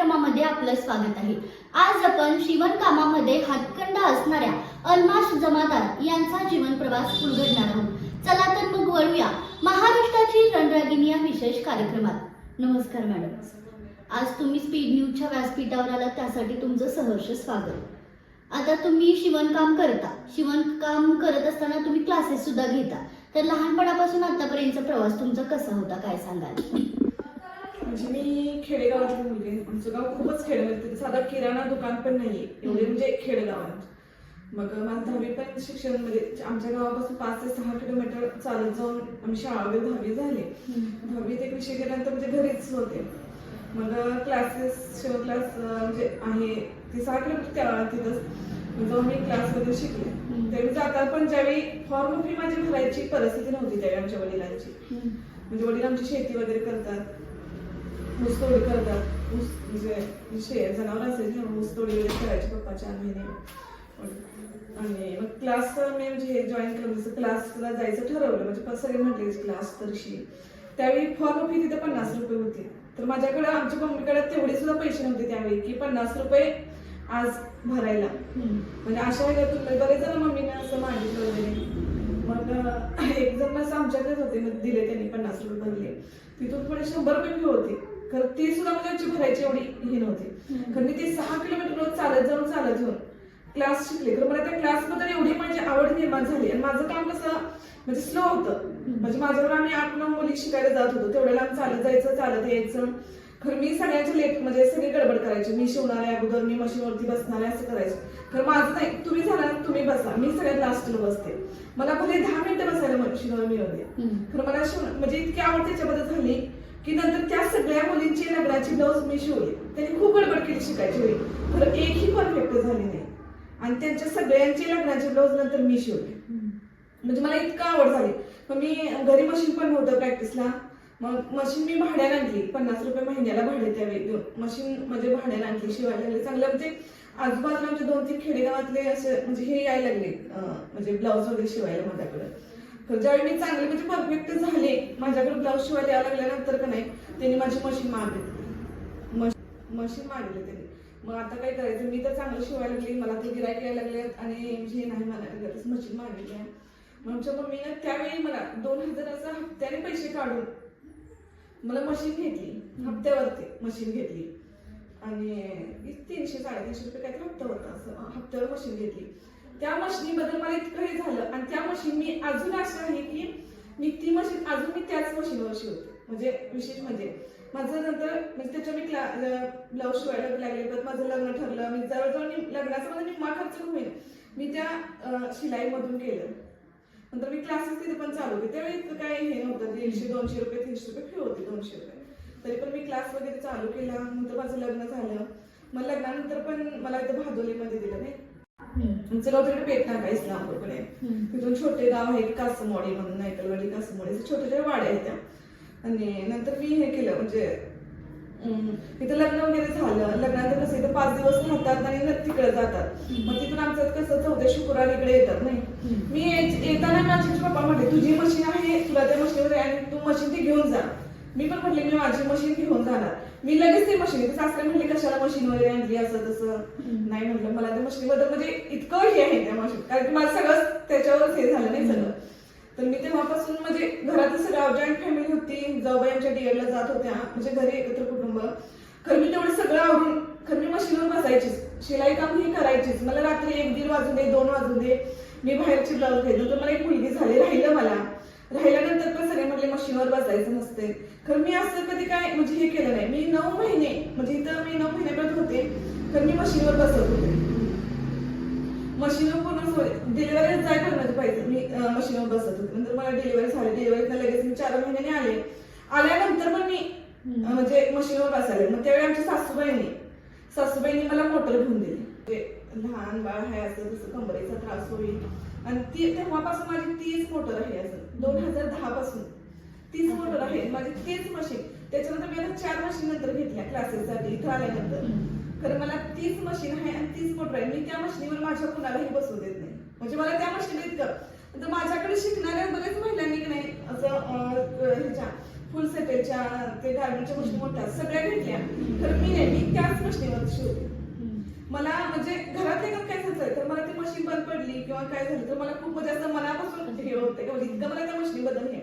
कार्यक्रमामध्ये आपलं स्वागत आहे. आज आपण शिवणकामामध्ये हातखंड असणाऱ्या अल्माश जमादार यांचा जीवन प्रवास उलगडणार आहोत. चला तर मग वळूया महाराष्ट्राची रणरागिणी या विशेष कार्यक्रमात. नमस्कार मॅडम. आज तुम्ही स्पीड न्यूजच्या व्यासपीठावर आलात त्यासाठी तुमचं सहर्ष स्वागत. आता तुम्ही शिवणकाम करता. शिवणकाम करत असताना तुम्ही क्लासेस सुद्धा घेता. तर लहानपणापासून आतापर्यंतचा प्रवास तुमचा कसा होता काय सांगाल? म्हणजे मी खेडेगावातली मुलगी आहे. आमचं गाव खूपच खेडेगाव साधा किराणा दुकान पण नाहीये. एवढे म्हणजे खेडेगावात. मग माझं दहावी पण शिक्षण म्हणजे आमच्या गावापासून पाच ते सहा किलोमीटर चालत जाऊन आम्ही शाळा वगैरे दहावी झाली. दहावी ते विषय केल्यानंतर म्हणजे घरीच होते. मग क्लासेस शिव क्लास म्हणजे आहे ते सहा किलोमीटर तिथंच जाऊन मी क्लास वगैरे शिकले. त्यावेळी जाता पण ज्यावेळी फॉर्म फी माझी भरायची परिस्थिती नव्हती त्यावेळी आमच्या वडिलांची. म्हणजे वडील आमची शेती वगैरे करतात. ऊसतोडी करतात. ऊस म्हणजे शे जनावर असेल ना ऊसतोडी वगैरे करायची पप्पा चार महिने आणि मग क्लास मी म्हणजे जॉईन केलं जसं क्लासला जायचं ठरवलं. म्हणजे सगळे म्हटले क्लास तरशी. त्यावेळी फॉर्म फी तिथे पन्नास रुपये होती. तर माझ्याकडे आमच्या मम्मीकडे तेवढे सुद्धा पैसे नव्हते त्यावेळी की पन्नास रुपये आज भरायला. म्हणजे अशा ह्याच्यातून बरेच जण मम्मीने असं मागितलं वगैरे. मग एक जण असं आमच्याकडेच होते मग दिले त्यांनी पन्नास रुपये भरले. तिथून पुढे शंभर रुपये फी होती. तर ती सुद्धा म्हणजे आमची भरायची एवढी ही नव्हती. कारण मी ते सहा किलोमीटर रोज चालत जाऊन चालत जाऊन क्लास शिकले. तर मला त्या क्लासबद्दल एवढी माझी आवड निर्माण झाली. आणि माझं काम कसं म्हणजे स्लो होतं. म्हणजे माझ्यावर आम्ही आठ नऊ मुली शिकायला जात होतो. तेवढ्याला आम्ही चालत जायचं चालत यायचं. खरं मी सगळ्यांचे लेट म्हणजे सगळी गडबड करायची. मी शिवणार आहे अगोदर मी मशीनवरती बसणार आहे असं करायचं. खरं माझं नाही. तुम्ही झाला तुम्ही बसा. मी सगळ्यात लास्टला बसते. मला भले दहा मिनिटं बसायला मशीनवर मिळवते खरं मला शिवण म्हणजे इतकी आवड त्याच्याबद्दल झाली. की नंतर त्या सगळ्या मुलींची लग्नाची ब्लाऊज मी शिवली. त्यांनी खूप गडबड केली शिकायची होईल तर एकही परफेक्ट झाली नाही. आणि त्यांच्या सगळ्यांची लग्नाची ब्लाऊज नंतर मी शिवली. म्हणजे मला इतका आवड झाली. मग मी घरी मशीन पण नव्हतं प्रॅक्टिसला मग मशीन मी भाड्याने आणली. पन्नास रुपये महिन्याला भाडे त्यावेळी देऊन. मशीन म्हणजे भाड्याने आणली शिवायला लागले. चांगलं म्हणजे आजूबाजूला आमचे दोन तीन खेडेगावातले असे म्हणजे हे यायला लागले. म्हणजे ब्लाऊज वगैरे शिवायला माझ्याकडे तर ज्यावेळी मी चांगले म्हणजे परफेक्ट झाले माझ्याकडे ब्लाऊज शिवाय द्यायला लागल्यानंतर का नाही त्यांनी माझी मशीन मागली मशीन मागली त्यांनी. मग आता काय करायचं मी तर चांगलं शिवायला लागली मला ते गिरायक यायला लागले आणि हे नाही मला मशीन मागितली आहे. मग मी मम्मीनं त्यावेळी मला दोन हजाराचा हप्त्याने पैसे काढून मला मशीन घेतली हप्त्यावरती मशीन घेतली. आणि तीनशे साडेतीनशे रुपये काहीतरी हप्ता होता असं हप्त्यावर मशीन घेतली. त्या मशिनीबद्दल मला इतकं हे झालं आणि त्या मशीन मी अजून असं आहे की मी ती मशीन अजून मी त्याच मशीनवर शिवते. म्हणजे विशेष म्हणजे माझं नंतर म्हणजे त्याच्या मी ब्लाऊज शिवायला लागले तर माझं लग्न ठरलं मी जवळजवळ मी लग्नाचा माझा म्हणजे निम्मा खर्च होईल. मी त्या शिलाईमधून केलं. नंतर मी क्लासेस तिथे पण चालू होते. त्यावेळी इतकं काय हे नव्हतं. दीडशे दोनशे रुपये तीनशे रुपये फी होती दोनशे रुपये. तरी पण मी क्लास वगैरे चालू केला. नंतर माझं लग्न झालं. मग लग्नानंतर पण मला इथं भादोलीमध्ये दिलं नाही. गाव तिकडे पेट नाका इस्लामपूरकडे. तिथून छोटे गाव आहे कासमवाडी म्हणून नायकलवाडी कासमवाडी असे छोटे छोटे वाड्या आहेत त्या. आणि नंतर मी हे केलं म्हणजे इथं लग्न वगैरे झालं. लग्नानंतर कसं इथं पाच दिवस राहतात आणि तिकडे जातात. मग तिथून आमचं कसं चौथ्या शुक्रवार इकडे येतात नाही. मी येताना माझे पप्पा म्हटले तुझी मशीन आहे तुला त्या मशीनवर आहे आणि तू मशीन ती घेऊन जा. मी पण म्हटले मी माझी मशीन घेऊन जाणार. मी लगेच ती मशीन सासरे म्हटले कशाला मशीन वगैरे आणली असं तसं? नाही म्हटलं मला त्या मशीनबद्दल म्हणजे इतकं हे आहे त्या मशीन कारण की माझं सगळं त्याच्यावरच हे झालं नाही सगळं. तर मी तेव्हापासून म्हणजे घरातलं सगळं जॉईंट फॅमिली होती जाऊबाई आमच्या डीएडला जात होत्या म्हणजे घरी एकत्र कुटुंब. खरं मी तेवढं सगळं आवरून खरं मी मशीनवर बसायचीच. शिलाई काम ही करायचीच. मला रात्री एक दीड वाजून दे दोन वाजून दे मी बाहेरची ब्लाऊज घ्यायची. तर मला एक मुलगी झाली राहिलं मला. राहिल्यानंतर पण सगळे म्हटले मशीनवर बसायचं नसते खरं मी असं कधी काय म्हणजे हे केलं नाही. मी नऊ महिने म्हणजे इथं मी नऊ महिन्यापर्यंत होते तर मी मशीनवर बसत होते. मशीनवर पूर्ण डिलिव्हरी जाय करण्याचं पाहिजे. मी मशीनवर बसत होते. नंतर मला डिलिव्हरी झाली डिलिव्हरीत लगेच मी चार महिन्याने आले. आल्यानंतर पण मी म्हणजे मशीनवर बसायला मग त्यावेळी आमच्या सासूबाईंनी सासूबाईंनी मला मोटर घेऊन दिली. म्हणजे लहान बाळ आहे असं तसं कमरेचा त्रास होईल. आणि ती तेव्हापासून माझी तीच मोटर आहे असं. दोन हजार दहा पासून तीच मोटर आहे. माझी तीच मशीन त्याच्यानंतर मी आता चार मशीन नंतर घेतल्या क्लासेससाठी इथं आल्यानंतर. खरं मला तीच मशीन आहे आणि तीच मोटर आहे. मी त्या मशीनीवर माझ्या कुणालाही बसू देत नाही. म्हणजे मला त्या मशीन इतकं. तर माझ्याकडे शिकणाऱ्या बऱ्याच महिलांनी की नाही असं ह्याच्या फुल सेटेलच्या ते गार्मेंटच्या मशीन मोठ्या सगळ्या घेतल्या. तर मी नाही मी त्याच मशीनीवर शिवते मला म्हणजे घरातले काम काय झालं? तर मला ती मशीन बंद पडली किंवा काय झालं? तर मला खूप म्हणजे असं मनापासून हे होते की म्हणजे इतकं मला त्या मशीनी बदल हे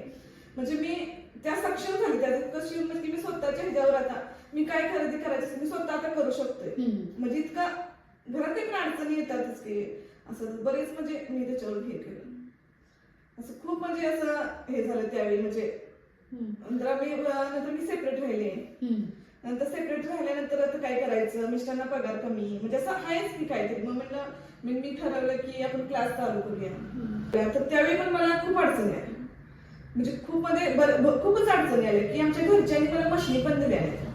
म्हणजे मी त्या सक्षम झाली. इतकं शिवून म्हणजे मी स्वतःच्या ह्याच्यावर आता मी काय खरेदी करायची मी स्वतः आता करू शकतोय. हम्म. म्हणजे इतका घरात पण अडचणी येतातच की असं बरेच म्हणजे मी त्याच्यावर हे केलं. असं खूप म्हणजे असं हे झालं त्यावेळी. म्हणजे नंतर आम्ही नंतर मी सेपरेट राहिले. नंतर सेपरेट राहिल्यानंतर आता काय करायचं? मिस्टरांना पगार कमी. म्हणजे असं आहेच मी काहीतरी. मग म्हणलं मी मी ठरवलं की आपण क्लास चालू करूया. तर त्यावेळी पण मला खूप अडचणी आल्या. म्हणजे खूप म्हणजे मध्ये खूपच अडचणी आल्या की आमच्या घरच्यांनी मला मशिनी पण दिल्या आहेत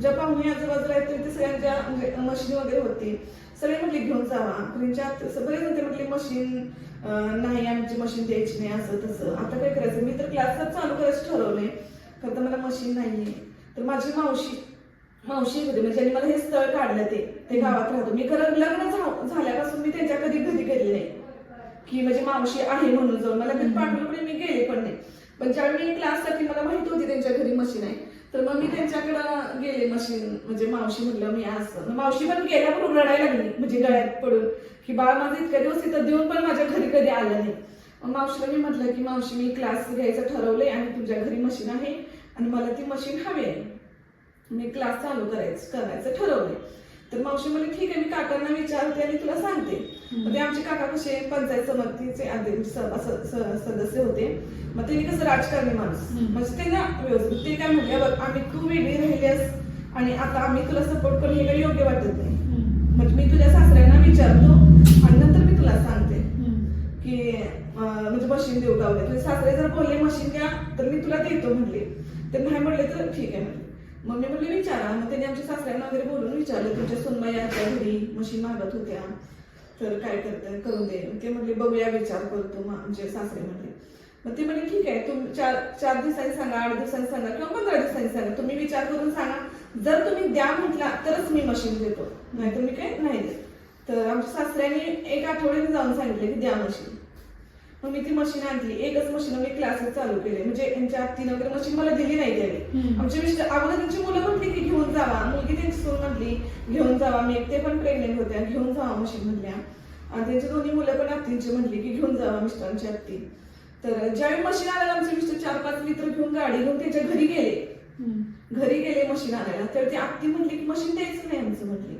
ज्या पाहुणे आजूबाजूला आहेत ते सगळ्यांच्या म्हणजे मशीन वगैरे होती सगळे म्हटले घेऊन जावा त्यांच्या बरेच होते म्हटले मशीन नाही आमची मशीन द्यायची नाही असं तसं. आता काय करायचं? मी तर क्लासच चालू करायचं ठरवले खरं तर मला मशीन नाहीये. तर माझी मावशी मावशी होते. म्हणजे मला हे स्थळ काढलं ते ते गावात राहतो. मी खरं लग्न झाल्यापासून मी त्यांच्या कधी घरी गेले नाही. की म्हणजे मावशी आहे म्हणून जाऊन. मला कधी पाठवलं पण मी गेले पण नाही. पण ज्यावेळी मी क्लाससाठी मला माहीत होती त्यांच्या घरी मशीन आहे तर मग मी त्यांच्याकडं गेले मशीन म्हणजे मावशी म्हटलं मी असं मावशी पण गेल्यावर रडायला लागली. म्हणजे गळ्यात पडून. की बाळ माझं इतक्या दिवस इथं देऊन पण माझ्या घरी कधी आलं नाही. मावशीला मी म्हटलं की मावशी मी क्लास घ्यायचं ठरवलंय आणि तुमच्या घरी मशीन आहे. आणि मला ती मशीन हवी आहे. मी क्लास चालू करायचं करायचं ठरवलंय. तर मावशी म्हणजे ठीक आहे मी काकांना विचारते आणि तुला सांगते. मग ते आमचे काका कसे पंचायत समितीचे सदस्य होते. मग त्यांनी कसं राजकारणी माणूस. म्हणजे त्यांना व्यवस्थित ते काय म्हणले बघ आम्ही तू वेगळी राहिलीस आणि आता आम्ही तुला सपोर्ट करून हे काही योग्य वाटत नाही. म्हणजे मी तुझ्या सासऱ्यांना विचारतो आणि नंतर मी तुला सांगते. म्हणजे मशीन देऊ का वगैरे सासरे जर बोलले मशीन द्या तर मी तुला देतो म्हणले. तर नाही म्हणले तर ठीक आहे म्हणले. मग मी म्हणले विचारा. मग त्यांनी आमच्या सासऱ्यांना वगैरे बोलून विचारलं तुमच्या सुनबाई आमच्या घरी मशीन मागत होत्या तर काय करताय करून दे. ते म्हणले बघूया विचार करतो मग आमचे सासरे म्हणले. मग ते म्हणले ठीक आहे तुम्ही चार चार दिवसांनी सांगा आठ दिवसांनी सांगा किंवा पंधरा दिवसांनी सांगा. तुम्ही विचार करून सांगा. जर तुम्ही द्या म्हटला तरच मी मशीन देतो. नाही तुम्ही मी काय नाही देत. तर आमच्या सासऱ्यांनी एक आठवड्याने जाऊन सांगितले की द्या मशीन. मग मी ती मशीन आणली. एकच मशीन मी क्लासेस चालू केले. म्हणजे यांच्या आत्तीनं वगैरे मशीन मला दिली नाही हम्म. आमचे मिस्टर अगोदर त्यांची मुलं म्हटली की घेऊन जावा. मुलगी त्यांची सून म्हटली घेऊन जावा. मी एकटे पण प्रेग्नेंट होत्या घेऊन जावा मशीन म्हणल्या आणि त्यांची दोन्ही मुलं पण आत्तींची म्हटली की घेऊन जावा मिस्टरांची आत्ती. तर ज्यावेळी मशीन आणायला आमचे मिस्टर चार पाच लिटर घेऊन गाडी घेऊन त्यांच्या घरी गेले. घरी गेले मशीन आणायला. तर ती आत्ती म्हणली की मशीन द्यायचं नाही आमचं म्हटली.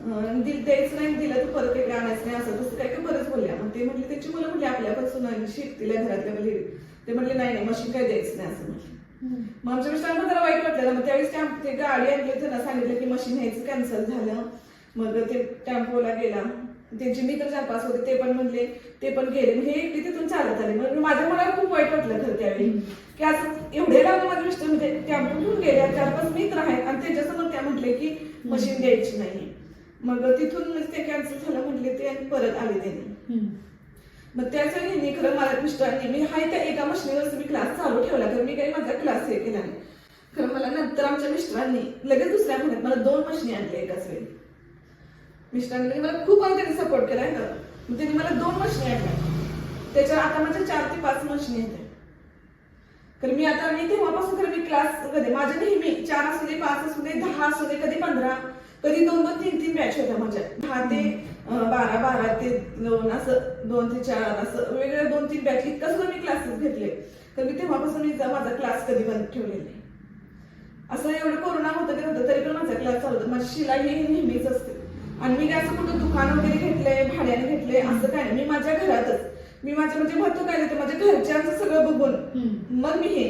दिल द्यायचं नाही दिलं तर परत इकडे आणायचं नाही असं तसं काय काय बरंच बोलल्या. मग ते म्हणले त्यांची मुलं म्हणली आपल्यापासून शिकतील घरातल्या मुली. ते म्हणले नाही नाही मशीन काय द्यायचं नाही असं म्हटलं मग आमच्या मिस्टरांना जरा वाईट वाटलं मग त्यावेळेस त्या ते गाडी आणली त्यांना सांगितलं की मशीन न्यायचं कॅन्सल झालं. मग ते टेम्पोला गेला. त्यांचे मित्र चार पाच होते ते पण म्हणले ते पण गेले. हे एकटे तिथून चालत आले. मग माझ्या मनाला खूप वाईट वाटलं खरं त्यावेळी. की असं एवढे लावून माझे मिस्टर म्हणजे टेम्पो घेऊन गेले? आणि चार पाच मित्र आहेत. आणि त्याच्यासमोर त्या म्हटले की मशीन द्यायची नाही मग तिथून म्हणजे ते कॅन्सल झालं म्हटले ते आणि परत आले त्यांनी. मग त्याच वेळी खरं मला मिस्टरांनी मी हाय त्या एका मशिनीवर मी क्लास चालू ठेवला तर मी काही माझा क्लास हे केला नाही. खरं मला नंतर आमच्या मिस्टरांनी लगेच दुसऱ्या महिन्यात मला दोन मशिनी आणल्या एकाच वेळी. मिस्टरांनी मला खूप त्यांनी सपोर्ट केलाय तर मग त्यांनी मला दोन मशिनी आणल्या. त्याच्यावर आता माझ्या चार ते पाच मशिनी आहेत. तर मी आता मी तेव्हापासून खरं मी क्लास कधी माझ्या नेहमी चार असू दे पाच असू दे दहा असू दे कधी पंधरा कधी दोन दोन तीन तीन बॅच होत्या माझ्या. दहा ते बारा बारा ते दोन असं दोन ते चार असं वेगवेगळ्या दोन तीन बॅच इतका सुद्धा मी क्लासेस घेतले. तर मी तेव्हापासून मी माझा क्लास कधी बंद ठेवलेला नाही. असं एवढं कोरोना होतं ते होतं तरी पण माझा क्लास चालू होता. माझी शिलाई ही नेहमीच असते. आणि मी असं कुठं दुकान वगैरे घेतलंय भाड्याने घेतलंय असं काय नाही. मी माझ्या घरातच. मी माझ्या म्हणजे महत्त्व काय देते? माझ्या घरच्यांचं सगळं बघून. मग मी हे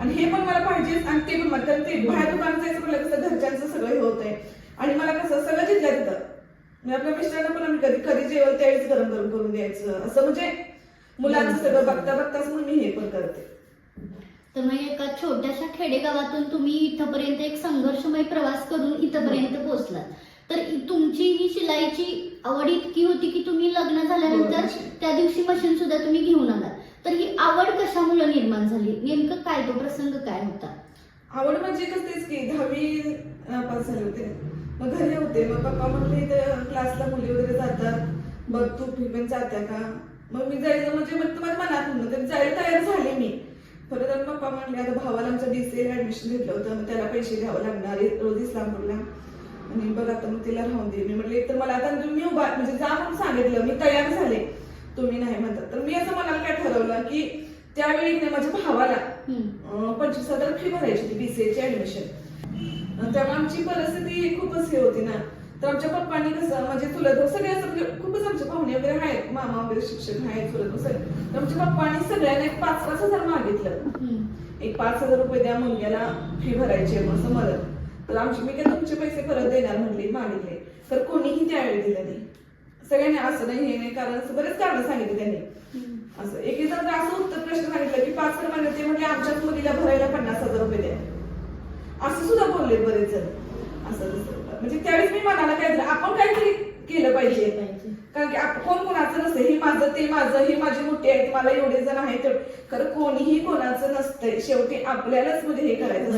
आणि हे पण मला पाहिजेच. आणि ते पण मला कारण ते बाहेर दुकानात जायचं म्हटलं कसं घरच्यांचं सगळं हे होतंय. आणि मला कसं सगळं जिथल्या तिथं. मी आपल्या मिस्टरांना पण आम्ही कधी कधी जेवण त्यावेळेस गरम गरम करून द्यायचं. असं म्हणजे मुलांचं सगळं बघता बघताच मग मी हे पण करते. तर मग एका छोट्याशा खेडेगावातून तुम्ही इथपर्यंत एक संघर्षमय प्रवास करून इथपर्यंत पोहोचलात. तर तुमची ही शिलाईची आवड इतकी होती की तुम्ही लग्न झाल्यानंतर हो. त्या दिवशी मशीन सुद्धा तुम्ही घेऊन आलात. तर ही आवड कशामुळे निर्माण झाली? नेमकं काय? तो प्रसंग काय होता? आवड म्हणजे कसं तेच की दहावी पास झाले होते. मग घरी होते. मग पप्पा म्हणले तर क्लासला मुली वगैरे जातात. बघ तू फी पण जात्या का? मग मी जायचं म्हणजे मग तुम्हाला मनात म्हणलं तर जायला तयार झाले मी. खरं तर पप्पा म्हणले आता भावाला आमचं बीसीए ऍडमिशन घेतलं होतं. मग त्याला पैसे द्यावं लागणार आहे रोज इस्लामपूरला. आणि बघ आता मग तिला राहून दे. मी म्हटले तर मला आता तुम्ही उभा म्हणजे जा म्हणून सांगितलं. मी तयार झाले. तुम्ही नाही म्हणतात. तर मी असं मनाला काय ठरवलं की त्यावेळी ना माझ्या भावाला पंचवीस हजार फी भरायची होती बीसीएची ऍडमिशन त्यामुळे आमची परिस्थिती खूपच हे होती ना. तर आमच्या पप्पांनी कसं म्हणजे भाऊ सगळे असं म्हणजे खूपच आमचे पाहुणे वगैरे आहेत मामा वगैरे शिक्षक आहेत भाऊ सगळे तर आमच्या पप्पांनी सगळ्यांना एक पाच पाच हजार मागितलं. एक पाच हजार रुपये द्या मुलग्याला फी भरायची आहे असं मदत. तर आमची मी काय तुमचे पैसे परत देणार म्हणले मागितले. तर कोणीही त्यावेळी दिलं नाही. सगळ्यांनी असं नाही हे नाही कारण असं बरेच कारण सांगितले त्यांनी. असं एक एक जण असं उत्तर प्रश्न सांगितलं की पाच तर महिने ते म्हणजे आमच्याच मुलीला भरायला पन्नास हजार रुपये द्या. असं सुद्धा बोलले बरेच जण. असं म्हणजे त्यावेळेस मी मनाला काय झालं आपण काहीतरी केलं पाहिजे. कारण की कोण कोणाचं नसतं हे माझं ते माझं हे माझी मोठी आहेत मला एवढे जण आहेत. खरं कोणीही कोणाचं नसतंय शेवटी आपल्यालाच म्हणजे हे करायचं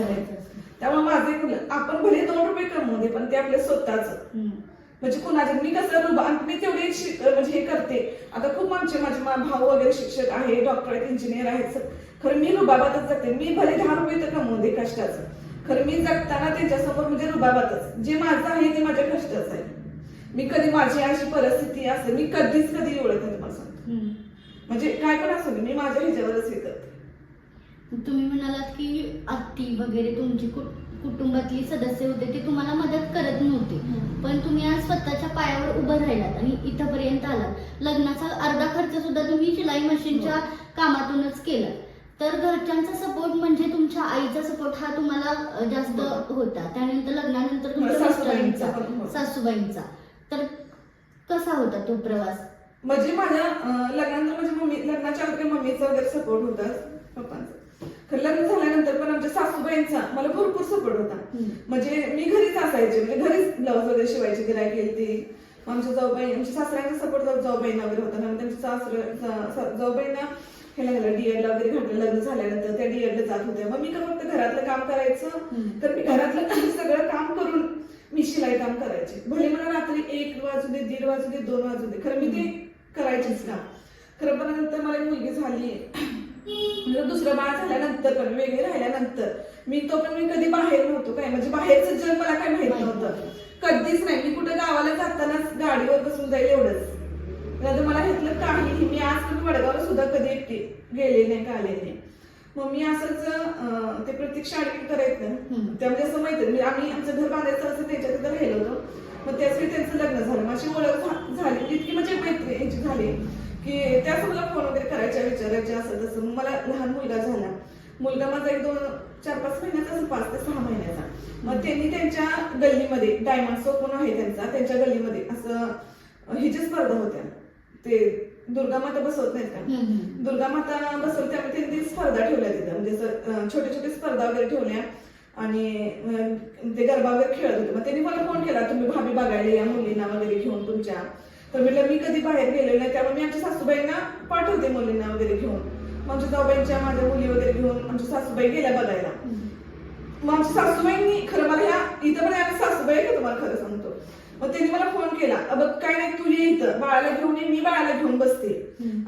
त्यामुळे माझं आपण भले दोन रुपये कमवू दे पण ते आपल्या स्वतःच. म्हणजे कुणाचे मी कसं मी तेवढे म्हणजे हे करते. आता खूप आमचे माझे मा- भाऊ वगैरे शिक्षक आहे डॉक्टर आहेत इंजिनियर आहेत खरं मी रुबाबातच जगते. मी भले दहा रुपये तर कमवू दे कष्टाचं. खरं मी जगताना त्यांच्यासमोर म्हणजे रुबाबातच. जे माझं आहे ते माझ्या कष्टाचं आहे. मी कधी माझी अशी परिस्थिती असेल मी कधीच कधी ओळख नाही. हम्म. म्हणजे काय पण असू मी माझ्या ह्याच्यावरच हे करते. तुम्ही म्हणालात की आत्ती वगैरे तुमची कुटुंबातली सदस्य होते ते तुम्हाला मदत करत नव्हते. पण तुम्ही आज स्वतःच्या पायावर उभं राहिलात आणि इथपर्यंत आलात. लग्नाचा अर्धा खर्च सुद्धा तुम्ही शिलाई मशीनच्या कामातूनच केला. तर घरच्यांचा सपोर्ट म्हणजे तुमच्या आईचा सपोर्ट हा तुम्हाला जास्त होता. त्यानंतर लग्नानंतर तुमच्या सासूबाईंचा तर कसा होता तो प्रवास? म्हणजे माझ्या लग्नानंतर म्हणजे मम्मी लग्नाच्या अगोदर मम्मीचा वगैरे सपोर्ट होता खरं लग्न झाल्यानंतर पण आमच्या सासूबाईंचा मला भरपूर सपोर्ट होता. म्हणजे मी घरीच असायचे म्हणजे घरीच ब्लाऊज वगैरे शिवायचे गिराय केली ती आमच्या जाऊबाई आमच्या सासऱ्यांचा सपोर्ट जाऊबाईंना वगैरे होता. ना त्यांच्या सासर जाऊबाईंना ह्याला ह्याला डीएडला वगैरे घातलं. लग्न झाल्यानंतर त्या डीएडला जात होत्या. मग मी का फक्त घरातलं काम करायचं. तर मी घरातलं सगळं काम करून मी शिलाई काम करायचे. भले मला रात्री एक वाजू दे दीड वाजू दे दोन वाजू दे. खरं मी ते करायचेच काम खरं पण नंतर मला एक मुलगी झाली म्हणजे दुसरं बाळ झाल्यानंतर पण वेगळे राहिल्यानंतर. मी तो पण मी कधी बाहेर नव्हतो काय म्हणजे बाहेरचं जग मला काय माहीत नव्हतं. कधीच नाही मी कुठं गावाला जातानाच गाडीवर बसून जाईल एवढंच. मला घेतलं काहीही मी आज पण वडगावला सुद्धा कधी एकटी गेले नाही का आले नाही. मग मी असंच ते प्रत्येक शाळेत करायचं. त्यामध्ये असं माहिती मी आम्ही आमचं घर बांधायचं असं त्यांच्या तिथं राहिलो होतो. मग त्याच वेळी त्यांचं लग्न झालं. माझी ओळख झाली. इतकी म्हणजे मैत्री यांची झाली. की त्याच मला फोन वगैरे करायच्या विचारायच्या असं तसं. मग मला लहान मुलगा झाला. मुलगा माझा एक दोन चार पाच महिन्याचा पाच ते सहा महिन्याचा. मग त्यांनी त्यांच्या गल्लीमध्ये डायमंड सोप म्हणून आहे त्यांचा त्यांच्या गल्लीमध्ये असं हिच्या स्पर्धा होत्या. ते दुर्गा माता बसवत नाहीत का. दुर्गा माता बसवली त्यामुळे त्यांनी ती स्पर्धा ठेवल्या तिथं. म्हणजे छोटे छोटे स्पर्धा वगैरे ठेवल्या. आणि ते गरबा वगैरे खेळत होते. मग त्यांनी मला फोन केला तुम्ही भाभी बघायला या मुलींना वगैरे घेऊन तुमच्या. तर म्हटलं मी कधी बाहेर गेलेलो नाही त्यामुळे मी आमच्या सासूबाईंना पाठवते मुलींना वगैरे घेऊन. आमच्या जाऊबाईंच्या माझ्या मुली वगैरे घेऊन आमच्या सासूबाई गेल्या बघायला. मग आमच्या सासूबाईंनी खरं मला ह्या इथं पण आम्ही सासूबाई का तुम्हाला खरं सांगतो? मग त्यांनी मला फोन केला अबघ काय नाही तू ये इथं. बाळाला घेऊन ये मी बाळाला घेऊन बसते.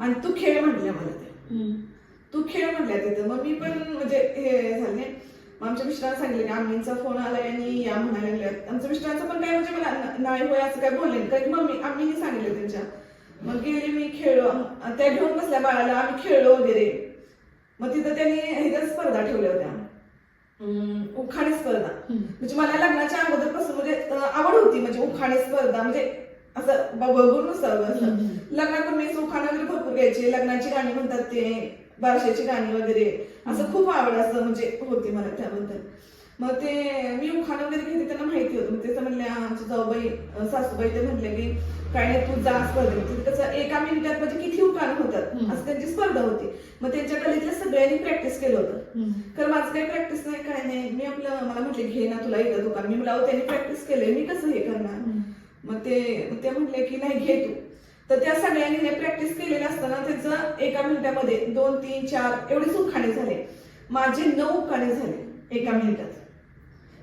आणि तू खेळ म्हटल्या मला ते. तू खेळ म्हटल्या तिथं. मग मी पण म्हणजे हे झाले. मग आमच्या मिस्टरांना सांगितले की आम्हीचा फोन आलाय आणि या म्हणायला आमच्या मिस्टरांचं पण काय म्हणजे मला नाही होय असं काय बोलले. कारण मम्मी आम्हीही सांगितलं त्यांच्या. मग गेले मी खेळलो त्या घेऊन बसल्या बाळाला. आम्ही खेळलो वगैरे. मग तिथं त्यांनी ह्याच्या स्पर्धा ठेवल्या होत्या. उखाणे स्पर्धा. म्हणजे मला लग्नाच्या अगोदरपासून म्हणजे आवड होती म्हणजे उखाणे स्पर्धा. म्हणजे असं बघून नुसतं. लग्नात मी उखाणा वगैरे भरपूर घ्यायचे. लग्नाची गाणी म्हणतात ते. बारशाची गाणी वगैरे. असं खूप आवड असं म्हणजे होती मला त्याबद्दल. मग ते मी उखाणा वगैरे घेते त्यांना माहिती होतं. मग ते म्हणल्या आमच्या जाऊबाई सासूबाई ते म्हणले की काय नाही तू जा तिथे कसं एका मिनिटात म्हणजे किती उखाण होतात. असं त्यांची स्पर्धा होती. मग त्यांच्या गलीतल्या सगळ्यांनी प्रॅक्टिस केलं होतं. तर माझं काही प्रॅक्टिस नाही काय नाही. मी आपलं मला म्हटले घे ना तुला येतं दुकान. मी मला त्यांनी प्रॅक्टिस केलंय. मी कसं हे करणार. मग ते ते म्हटले की नाही घे तू. तर त्या सगळ्यांनी प्रॅक्टिस केलेलं असताना त्याचं एका मिनिटामध्ये दोन तीन चार एवढे उखाणे झाले. माझे नऊ उखाणे झाले एका मिनिटात.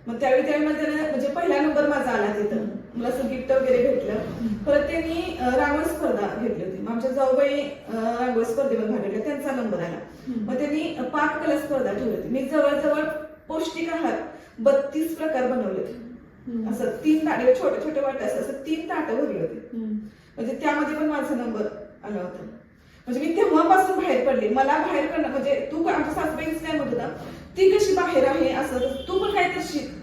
मग त्यावेळी त्यावेळी म्हणजे पहिला नंबर माझा आला तिथं. मला असं गिफ्ट वगैरे भेटलं. परत त्यांनी रांगोळी स्पर्धा घेतली होती. आमच्या जाऊबाई रांगोळी स्पर्धेमध्ये भाग घेतला. त्यांचा नंबर आला. मग त्यांनी पाक कला स्पर्धा ठेवली होती. मी जवळजवळ पौष्टिक आहार बत्तीस प्रकार बनवले होते. असं तीन ताटे छोटे छोटे वाटे असं असं तीन ताटं भरली होती. म्हणजे त्यामध्ये पण माझा नंबर आला होता. म्हणजे मी तेव्हापासून बाहेर पडले. मला बाहेर पडणं म्हणजे तू आमच्या सासूबाईच काय म्हणत होता ती कशी बाहेर आहे? असं. तू पण काय तर शिक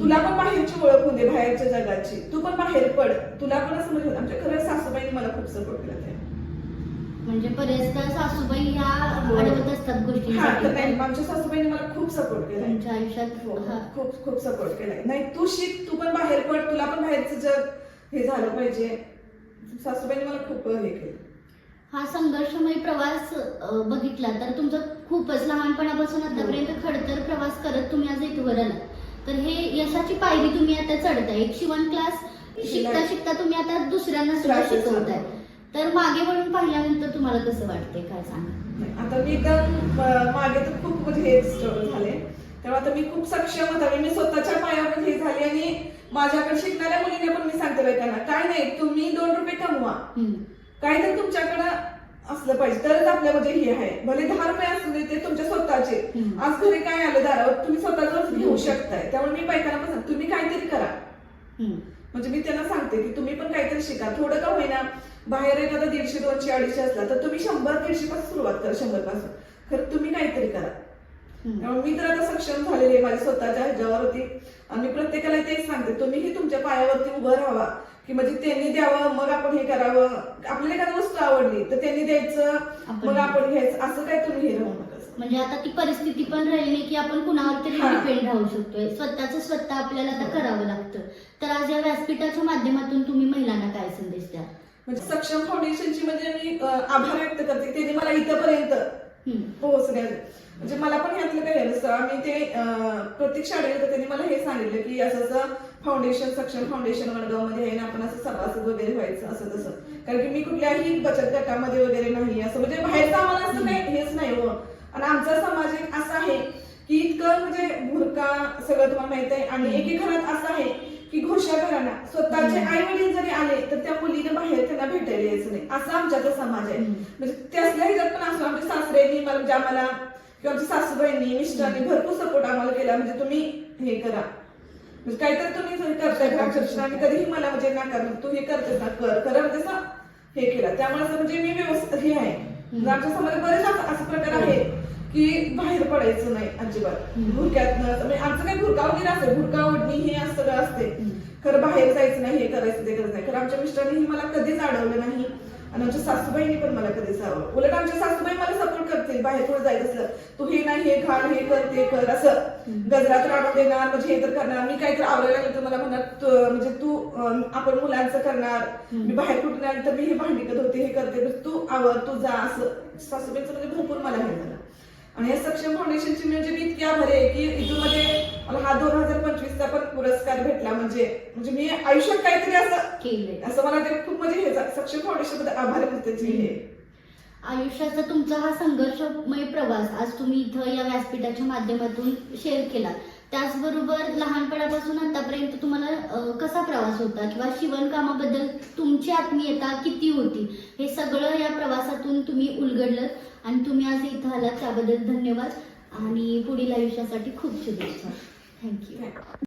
तुला पण बाहेरची ओळख दे बाहेरच्या जगाची. तू पण बाहेर पड. तुला पण असं म्हणजे आमच्या खरं सासूबाईने मला खूप सपोर्ट केला त्या. म्हणजे बऱ्याचदा सासूबाई ह्या हो. अडवत असतात गोष्टी आमच्या सासूबाईने मला खूप सपोर्ट केला तुमच्या आयुष्यात हा. खूप खूप सपोर्ट केलाय. नाही तू शिक तू पण बाहेर पड. तुला पण बाहेरचं जग हे झालं पाहिजे. सासूबाईने मला खूप हे केलं. हा संघर्षमय प्रवास बघितला तर तुमचा खूपच लहानपणापासून आतापर्यंत खडतर प्रवास करत तुम्ही आज इथवर आला तर हे यशाची पायरी तुम्ही आता चढताय. एक शिवण क्लास शिकता शिकता तुम्ही आता दुसऱ्यांना सुद्धा शिकवताय. तर मागे वळून पाहिल्यानंतर तुम्हाला कसं वाटतंय? काय सांगा आता मी अं, मागे तर खूप म्हणजे हे स्ट्रगल झाले. तेव्हा आता मी खूप सक्षम होता. मी स्वतःच्या पायावर हे झाले आणि माझ्याकडे शिकणाऱ्या मुलीने पण मी सांगते बायकांना काय नाही तुम्ही दोन रुपये कमवा हम्म. काहीतरी तुमच्याकडं असलं पाहिजे. तरच आपल्या म्हणजे हे आहे. भले दहा रुपये असू दे ते तुमच्या स्वतःचे. आज घरी काय आलं दारावर तुम्ही स्वतःच घेऊ शकताय. त्यामुळे मी बायकांना पण सांगते, तुम्ही काहीतरी करा. म्हणजे मी त्यांना सांगते की तुम्ही पण काहीतरी शिका. थोडं का होईना बाहेर एखादा दीडशे दोनशे अडीचशे असला तर तुम्ही शंभर दीडशे पासून सुरुवात करा शंभरपासून खरं तुम्ही काहीतरी करा. त्यामुळे मी तर आता सक्षम झालेली आहे माझ्या स्वतःच्या ह्याच्यावर होती आणि मी प्रत्येकाला तेच सांगते तुम्हीही तुमच्या पायावरती उभं राहावा की म्हणजे त्यांनी द्यावं मग आपण हे करावं. आपल्याला एखादी वस्तू आवडली तर त्यांनी द्यायचं मग आपण घ्यायचं. असं काय तुम्ही हे राहू नका. म्हणजे आता ती परिस्थिती पण राहिली नाही की आपण कुणावर तरी. डिपेंड राहू शकतोय. स्वतःच स्वतः आपल्याला आता करावं लागतं. तर आज या व्यासपीठाच्या माध्यमातून तुम्ही महिलांना काय संदेश द्या म्हणजे सक्षम फाउंडेशनची म्हणजे मी आभार व्यक्त करते. त्यांनी मला इथपर्यंत. पोहोचण्या म्हणजे मला पण यातलं काही नसतं आम्ही ते प्रत्येक शाळेत होतं त्यांनी मला हे सांगितलं की असं असं फाउंडेशन सक्षम फाउंडेशन वडगावमध्ये आहे ना आपण असं सभासद वगैरे व्हायचं असं तसं. कारण की मी कुठल्याही बचत गटामध्ये वगैरे नाही असं म्हणजे बाहेरचं आम्हाला असं काही हेच नाही हो. आणि आमचा समाज एक असा आहे की इतकं म्हणजे भुरका सगळं तुम्हाला माहीत आहे आणि एके घरात असं आहे की घोषा घराणा स्वतःचे आई वडील जरी आले तर त्या मुलीने बाहेर त्यांना भेटायला यायचं नाही. असा आमच्याचा समाज आहे. म्हणजे त्यासल्या ह्याच्यात पण असं आमच्या सासऱ्यांनी मला म्हणजे आम्हाला किंवा आमच्या सासूबाईंनी मिस्टरांनी भरपूर सपोर्ट आम्हाला केला. म्हणजे तुम्ही हे करा. म्हणजे काहीतरी तुम्ही करताय ग्रामसरक्षणाने कधीही मला म्हणजे नाकार नाही. तू हे करतेस ना कर. खरं म्हणजे असं हे केलं. त्यामुळे असं म्हणजे मी व्यवस्थित हे आहे. म्हणजे आमच्या समाजात बरेच असं प्रकार आहे की बाहेर पडायचं नाही अजिबात. भुरक्यात म्हणजे आमचं काही भुरका वगैरे असते भुरका ओढणी हे असं सगळं असते. खरं बाहेर जायचं नाही हे करायचं ते करायचं नाही. खरं आमच्या मिस्टरांनी मला कधीच अडवलं नाही. आणि आमच्या सासूबाईंनी पण मला कधीच आवडलं उलट आमच्या सासूबाई मला सपोर्ट करतील. बाहेर पुढे जायचं असलं तू हे नाही हे घाल हे कर ते कर असं. गजरात राडू देणार म्हणजे हे तर करणार. मी काहीतरी आवडायला लागलं तर मला म्हणणार म्हणजे तू आपण मुलांचं करणार. मी बाहेर कुठून आली तर मी हे भांडी करत होते हे करते तर तू आवर तू जा असं. सासूबाईचं म्हणजे भरपूर मला हे झालं. आणि या सक्षम फाउंडेशनची म्हणजे मी इतकी आभारी आहे की इथून मध्ये मला हा दोन हजार पंचवीसचा पण पुरस्कार भेटला म्हणजे म्हणजे मी आयुष्यात काहीतरी असं केलंय. असं मला ते खूप म्हणजे हे सक्षम फाउंडेशन आभार हे आयुष्याचा तुमचा हा संघर्षमय प्रवास आज तुम्ही इथं या व्यासपीठाच्या माध्यमातून शेअर केला त्याचबरोबर लहानपणापासून आतापर्यंत तुम्हाला कसा प्रवास होता किंवा शिवणकामाबद्दल तुमची आत्मीयता किती होती? हे सगळं या प्रवासातून तुम्ही उलगडलं आणि तुम्ही आज इथं आलात. त्याबद्दल धन्यवाद आणि पुढील आयुष्यासाठी खूप शुभेच्छा. Thank you.